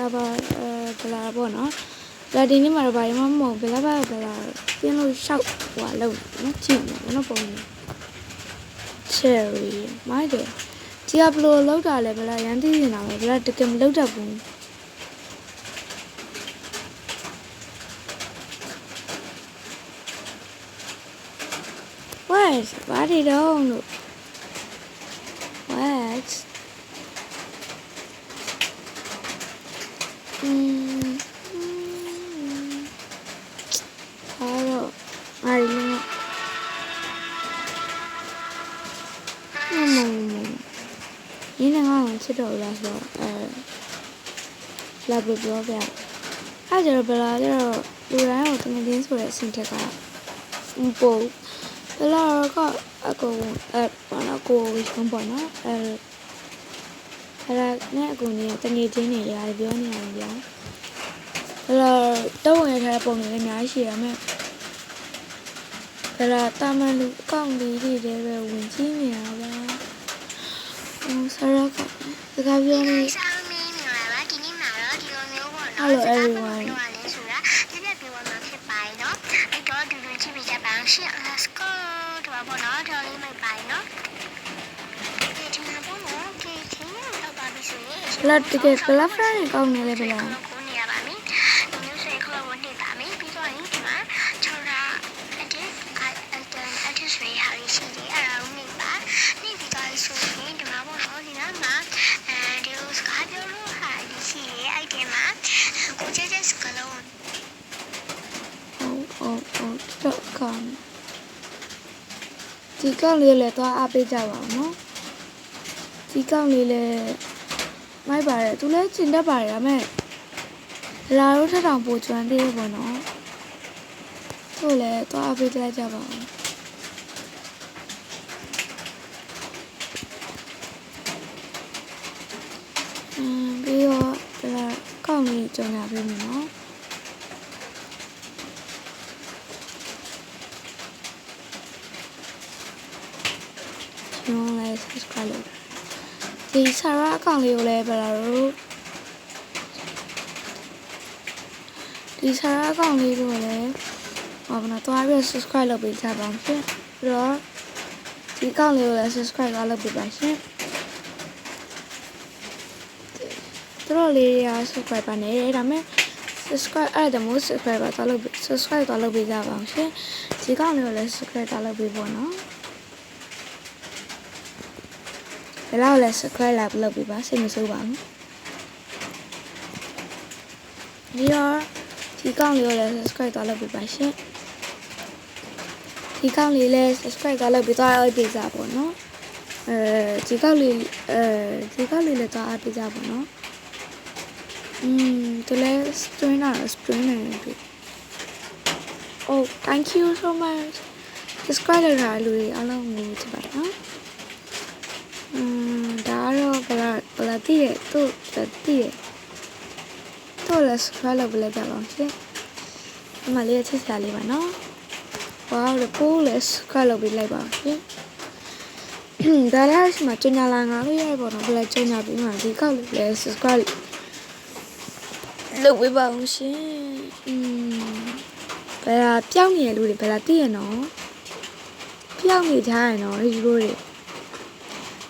လာပါအဲဘလာပေါ့နော်ဒါဒီနေ့မှာတော့ဘာမှမဟုတ်ဘလာပါဘလာပြင်းလို့ရှောက်ဟိုလောက်နော်ကြည့်နေနော်ပုံနေ cherry မိုက်တယ်ဒီကဘလို့လောက်တာလဲဘလာရန်သိနေတာပဲဘလာတကယ်မလောက်တတ်ဘူး What? What did on? What? Hmm. Hello. I don't know. မမမရင်းနေငါ့ကိုချစ်တော်လားဆိုတော့အဲလာပြပြောပြအဲ့ကျတော့ဘလာကျတော့လူတိုင်းကိုတမင်းဆိုတဲ့အဆင့်ထက်ကမပို့ဘလာကအကူအဲဘာလို့ကိုဝရှုံးပေါ့နော်အဲအဲ့ဒါနဲ့အကူကြီးတငယ်ချင်းတွေလည်းပြောနေရတယ် ဗျာဘလာတော့ဝင်ထားတဲ့ပုံတွေလည်းအများကြီးရှိရမယ်ဘလာတာမန်လူအကောင့်လေးတွေလည်းပဲဝင်ကြည့်နေရပါဟိုဆရာကစကားပြောနေဆောင်းမင်းမြလာပါဒီနေ့မှာတော့ဒီလိုမျိုးပေါ့နော် Hello everyone ပြောရလဲဆိုတာဒီနေ့ပြောမှာဖြစ်ပါတယ်နော်အဲ့တော့ဒီလိုကြည့်ပြကြပါအောင်ရှင့် let's go တော့ပေါ့နော်တော်လေးမိုက်ပါတယ်နော်ဒီဒီမှာပေါ့နော်ဒီချင်းတော့ပါပြီဆိုရင်ဘလာတကယ်ဘလာဖရန်တွေကောင်းနေလေဘလာ ကိုနေရပါမယ်ဒီမျိုးစေခလဝန်နေပါမယ်ပြီးတော့ရင်ဒီမှာချောရာ edit item edit တွေဟာရှိတယ်အဲ့ဒါကိုနေပါနေပြီးတော့ဆိုရင်ဒီမှာပေါ့နော်ဒီနားမှာအဲဒီလိုစကားပြောလို့ဟာရှိတယ်အဲ့ဒီမှာကိုကျကျစကလုံး ဟုတ် ဟုတ်ဟုတ်တော့ကောင်းဒီကောက်လေးလည်းသွားအားပေးကြပါဦးနော်ဒီကောက်လေးလည်းမိုက်ပါတယ်သူလည်းကျင်တတ်ပါတယ်ဒါပေမဲ့လာတော့ထက်တောင်ပိုကျွမ်းသေးတယ်ပေါ့နော်သူ့လည်းသွားအားပေးကြကြပါဦးအင်းပြီးတော့ဒါကောက်လေးကြော်ညာပေးမယ်နော် ကျွန်တော်လည်း subscribe လုပ်ဒီဆာရာအကောင့်လေးကိုလည်းဘယ်လိုလို့ဒီဆာရာအကောင့်လေးကိုလည်းဟောမနော်သွားပြီး subscribe လုပ်ပေးကြပါဦးရှင်ပြီးတော့ဒီအကောင့်လေးကိုလည်း subscribe လုပ်ပေးပါရှင်သူတို့လေးတွေက subscribe ပါနေတယ်ဒါပေမဲ့ subscribe အဲ့ဒါမို့ subscribe သွားလုပ် subscribe သွားလုပ်ပေးကြပါအောင်ရှင်ဒီကောင့်လေးကိုလည်း subscribe သွားလုပ်ပေးပေါ့နော် ဘယ်လောက်လဲ subscribe လာလုပ်ပေးပါစိတ်မဆိုးပါဘူးဒီတော့ဒီကောင့်လေးကိုလည်း subscribe သွားလုပ်ပေးပါရှင်ဒီကောင့်လေးလည်း subscribe သွားလုပ်ပေးသွားឲ្យပေးကြပါတော့အဲဒီကောင့်လေးအဲဒီကောင့်လေးလည်းသွားအားပေးကြပါတော့อืมသူလည်း stream တာ stream နေတယ် Oh thank you so much subscribe လုပ်တာလူတွေအားလုံးကိုချ တည်ရဲ့သူ့တည်ရဲ့သူ့လည်း subscribe လုပ်ပေးလိုက်ကြပါအောင်ရှင်အမလေးချစ်စရာလေးပါနော်ဝါးလေပိုးလည်း subscribe လုပ်ပေးလိုက်ပါအောင်ရှင်ဒါလည်းရှိမှကျညာလာငါလို့ရပေါ့နော်ဘလာကျညာပြီးမှဒီကောက်လေးလည်း subscribe လုပ်ပေးပါအောင်ရှင်อืมဘလာပြောင်းနေရလူတွေဘလာတည်ရဲ့နော်ပြောင်းနေကြရနော်ဒီလိုတွေ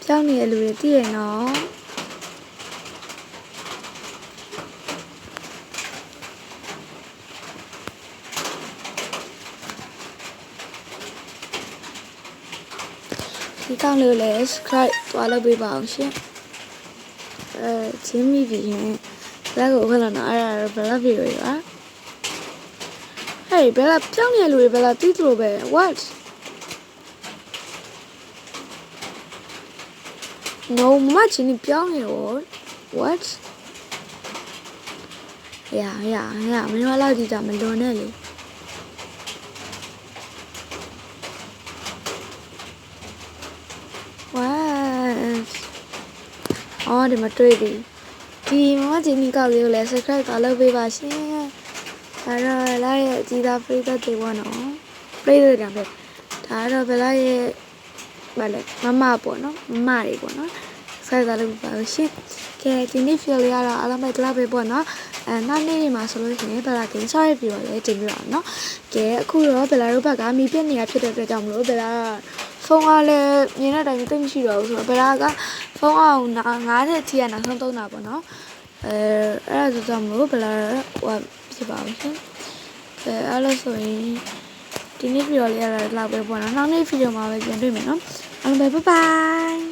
ကြောက်နေတဲ့လူတွေသိရနော် ဒီကောင်လေးကိုလည်း subscribe သွားလုပ်ပေးပါအောင်ရှင်အဲချင်းမိပြီရင်ဘလက်ကိုခွင့်လာတော့အဲ့ဒါတော့ဘလက်ဗီဒီယိုပါဟဲ့ဘလက်ပြောင်းနေလူတွေဘလက်တီးသလိုပဲ what no မချင်းပြောင်းနေ what ရရရမင်းတို့လောက်ကြည့်ကြမလွန်နဲ့လေ အော်ဒီမှာတွေ့ပြီဒီမမချင်းนี่ကောက်လေးကိုလည်း subscribe သွားလုပ်ပေးပါရှင်ဒါတော့လာရဲ့အကြီးသားပရိသတ်တွေပေါ့နော်ပရိသတ်တွေပဲဒါတော့ဘလာရဲ့ဗာလဲမမပေါ့နော်မမတွေပေါ့နော် subscribe လုပ်ပါဦးရှင်ကဲဒီနေ့ feel လေးကတော့အားလုံးပဲဒီလောက်ပဲပေါ့နော်အဲနောက်နေ့တွေမှာဆိုလို့ရှိရင်ဘယ်လာကင်း sorry ပြီးတော့လည်းတင်ပြပါအောင်နော်ကဲအခုတော့ဘယ်လာတို့ဘက်ကမီပြက်နေရဖြစ်တဲ့အတွက်ကြောင့်မလို့ဘယ်လာ ဖုန်းကလည်းမြင်တဲ့အတိုင်းသိမရှိတော့ဘူးဆိုတော့ဘယ်လာကဖုန်းအောင်90ထိရနောက်ဆုံးသုံးတာပေါ့နော်အဲအဲ့ဒါကြောင့်မလို့ဘယ်လာဟိုဖြစ်ပါဦးရှင်အဲအဲ့လိုဆိုရင်ဒီနေ့ဗီဒီယိုလေးရတာလောက်ပဲပေါ့နော်နောက်နေ့ဗီဒီယိုမှာပဲပြန်တွေ့မယ်နော်အားလုံးပဲ bye bye